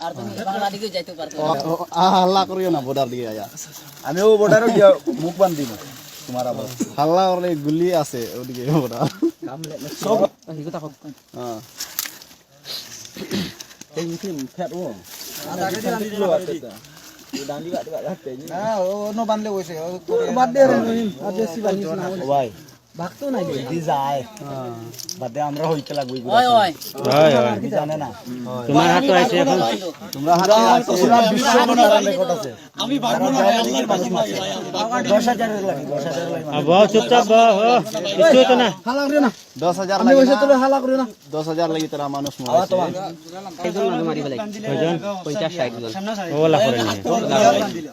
আর তুমি বাংলা যাইতে পারতো হাল্লা করিও না বর্ডার দিকে আয়া। আমিও বর্ডারও গিয়া মুখ বান দিব তোমার আবার। হাল্লা করলে গুলি আছে ওদিকে বর্ডার সব। হ্যাঁ। এই মুখে ফ্যাট ও। হ্যাঁ ও নো বানলে হইছে ও বাদ দে রে আর বেশি না ভাই ভাগতো নাই দি যায়। বাদ আমরা হইতে লাগবো ওই ওই হয়। কি জানে না? তোমার হাত তো আছে এখন। তোমরা হাতে আছে। পুরা বিশ্ব মনোরম রেকর্ড আছে? আমি পারব না হাজারের লাগে দশ হাজারের লাগে আর বহ চুপচাপ বহ কিছু হতো না। হালা করে না দশ হাজার আমি লাগে কইছে তোরে হালা করে না। দশ হাজার লাগি তারা মানুষ আওয়া মরাইছে তোমার। কয়জন? ওলা করে নিয়ে না নেট দিতাম না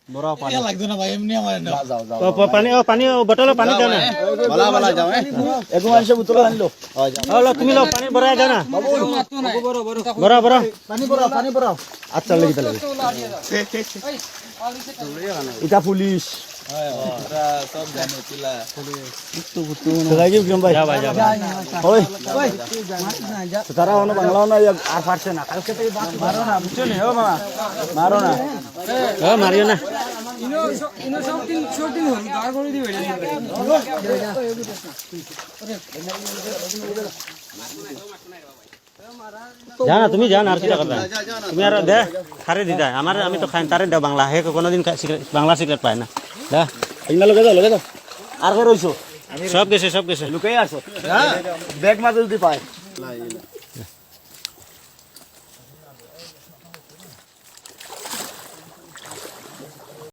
বলা বলা হ্যাঁ আচ্ছা এটা পুলিশ যা ভাই যা ওই তারা না আর পারছে না কালকে মারো না বুঝছ নি মারো না হ্যাঁ। হ্যাঁ, মারিও না। জানা তুমি জান আর কিটা কথা তুমি আর দে খারে দিদা আমার আমি তো খাই তারে দেও বাংলা। হে কোনোদিন বাংলা সিগারেট পায় না। দা। ইনা লগে দাও লগে আর কে রইছো? সব গেছে সব গেছে। লুকাই আছো? হ্যাঁ। ব্যাগ মাঝে যদি পায়।